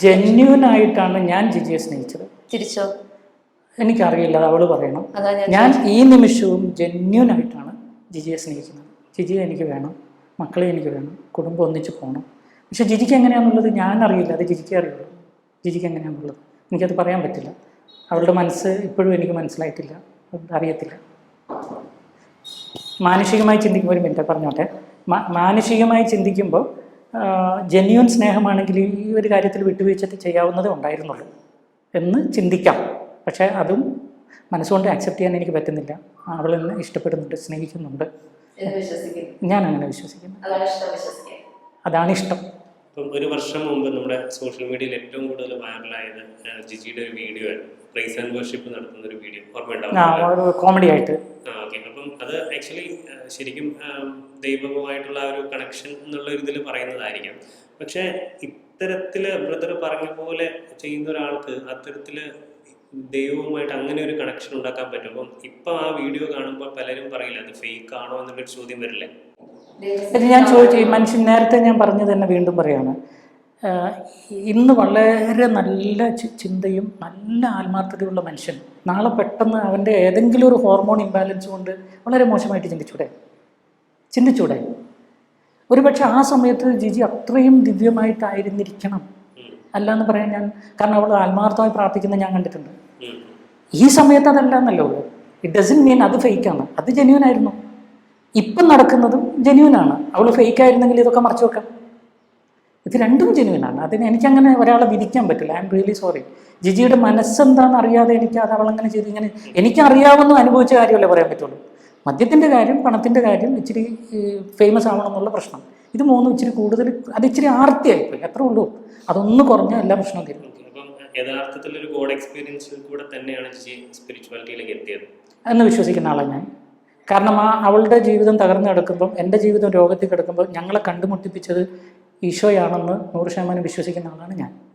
Genuine ആയിട്ടാണ് ഞാൻ ജിജിയെ സ്നേഹിച്ചത്. തിരിച്ചോ? എനിക്കറിയില്ല അവൾ പറയണം. ഞാൻ ഈ നിമിഷവും ജെന്യൂൻ ആയിട്ടാണ് ജിജിയെ സ്നേഹിക്കുന്നത് ജിജിയെ എനിക്ക് വേണം മക്കളെ എനിക്ക് വേണം കുടുംബം ഒന്നിച്ച് പോകണം. പക്ഷെ ജിജിക്ക് എങ്ങനെയാണെന്നുള്ളത് ഞാൻ അറിയില്ല അത് ജിജിക്ക് അറിയുള്ളൂ. ജിജിക്ക് എങ്ങനെയാണെന്നുള്ളത് എനിക്കത് പറയാൻ പറ്റില്ല. അവളുടെ മനസ്സ് ഇപ്പോഴും എനിക്ക് മനസ്സിലായിട്ടില്ല അറിയത്തില്ല. മാനുഷികമായി ചിന്തിക്കുമ്പോൾ ഒരു മിനിറ്റ് പറഞ്ഞോട്ടെ. മാനുഷികമായി ചിന്തിക്കുമ്പോൾ ജെന്യൂൻ സ്നേഹമാണെങ്കിൽ ഈ ഒരു കാര്യത്തിൽ വിട്ടുവീഴ്ച ചെയ്യാവുന്നതേ ഉണ്ടായിരുന്നുള്ളൂ എന്ന് ചിന്തിക്കാം. പക്ഷേ അതും മനസ്സുകൊണ്ട് ആക്സെപ്റ്റ് ചെയ്യാൻ എനിക്ക് പറ്റുന്നില്ല. അവൾ എന്നെ ഇഷ്ടപ്പെടുന്നുണ്ട് സ്നേഹിക്കുന്നുണ്ട്. ഞാൻ അങ്ങനെ വിശ്വസിക്കുന്നു. അതാണ് ഇഷ്ടം ഒരു വർഷം മുമ്പ് നമ്മുടെ സോഷ്യൽ മീഡിയയിൽ ഏറ്റവും കൂടുതൽ വൈറലായത് ആ, ജിജിയുടെ ഒരു വീഡിയോ ആണ് പ്രൈസ് ആൻഡ് വർഷിപ്പ് നടത്തുന്ന ഒരു വീഡിയോ ഓർമ്മയുണ്ടാവും കോമഡി ആയിട്ട്. അത് ആക്ച്വലി ശരിക്കും ദൈവവുമായിട്ടുള്ള ഒരു കണക്ഷൻ എന്നുള്ള ഒരു ഇതിൽ പറയുന്നതായിരിക്കാം. പക്ഷേ ഇത്തരത്തിൽ ബ്രദർ പറഞ്ഞ പോലെ ചെയ്യുന്ന ഒരാൾക്ക് അത്തരത്തിൽ ദൈവവുമായിട്ട് അങ്ങനെ ഒരു കണക്ഷൻ ഉണ്ടാക്കാൻ പറ്റും അപ്പം ഇപ്പം ആ വീഡിയോ കാണുമ്പോൾ പലരും പറയില്ല അത് ഫേക്ക് ആണോ എന്നുള്ളൊരു ചോദ്യം വരില്ലേ? ഞാൻ ചോദിച്ചു. മനുഷ്യൻ നേരത്തെ ഞാൻ പറഞ്ഞു തന്നെ വീണ്ടും പറയാണ്. ഇന്ന് വളരെ നല്ല ചിന്തയും നല്ല ആത്മാർത്ഥതയുള്ള മനുഷ്യൻ. നാളെ പെട്ടെന്ന് അവന്റെ ഏതെങ്കിലും ഒരു ഹോർമോൺ ഇംബാലൻസ് കൊണ്ട് വളരെ മോശമായിട്ട് ചിന്തിച്ചൂടെ? ചിന്തിച്ചൂടെ? ഒരുപക്ഷെ ആ സമയത്ത് ജിജി അത്രയും ദിവ്യമായിട്ടായിരുന്നിരിക്കണം. അല്ല എന്ന് പറയാൻ ഞാൻ കാരണം അവൾ ആത്മാർത്ഥമായി പ്രാർത്ഥിക്കുന്നത് ഞാൻ കണ്ടിട്ടുണ്ട്. ഈ സമയത്ത് അതല്ല ഇറ്റ് ഡസൻ മീൻ അത് ഫേക്കാണ്. അത് ജെന്യൂൻ ആയിരുന്നു. ഇപ്പം നടക്കുന്നതും ജെന്യൂൻ ആണ്. അവൾ ഫേക്ക് ആയിരുന്നെങ്കിൽ ഇതൊക്കെ മറച്ചു വെക്കാം. ഇത് രണ്ടും ജെനുവിനാണ് അതിന് എനിക്കങ്ങനെ ഒരാളെ വിധിക്കാൻ പറ്റില്ല. ഐ എം റിയലി സോറി ജിജിയുടെ മനസ്സെന്താണെന്ന് അറിയാതെ എനിക്ക് അത് അവളങ്ങനെ ചെയ്ത്. ഇങ്ങനെ എനിക്കറിയാവുന്ന അനുഭവിച്ച കാര്യമല്ലേ പറയാൻ പറ്റുള്ളൂ. മദ്യത്തിന്റെ കാര്യം പണത്തിന്റെ കാര്യം ഇച്ചിരി ഫേമസ് ആവണമെന്നുള്ള പ്രശ്നം. ഇത് മൂന്നും ഇച്ചിരി കൂടുതൽ അത് ഇച്ചിരി ആർത്തിയായിപ്പോയി. എത്ര ഉള്ളൂ. അതൊന്ന് കുറഞ്ഞ എല്ലാ പ്രശ്നവും തീരും. യഥാർത്ഥത്തിൽ ഒരു ഗോഡ് എക്സ്പീരിയൻസിൽ കൂടെ തന്നെയാണ് സ്പിരിച്വാലിറ്റിയിലേക്ക് എത്തിയത്. എന്ന് വിശ്വസിക്കുന്ന ആളാണ് ഞാൻ. കാരണം ആ അവളുടെ ജീവിതം തകർന്നു കിടക്കുമ്പം എന്റെ ജീവിതം രോഗത്തിൽ കിടക്കുമ്പോൾ ഞങ്ങളെ കണ്ടുമുട്ടിപ്പിച്ചത് ഈശോയാണെന്ന് നൂറ് ശതമാനം വിശ്വസിക്കുന്ന ആളാണ് ഞാൻ.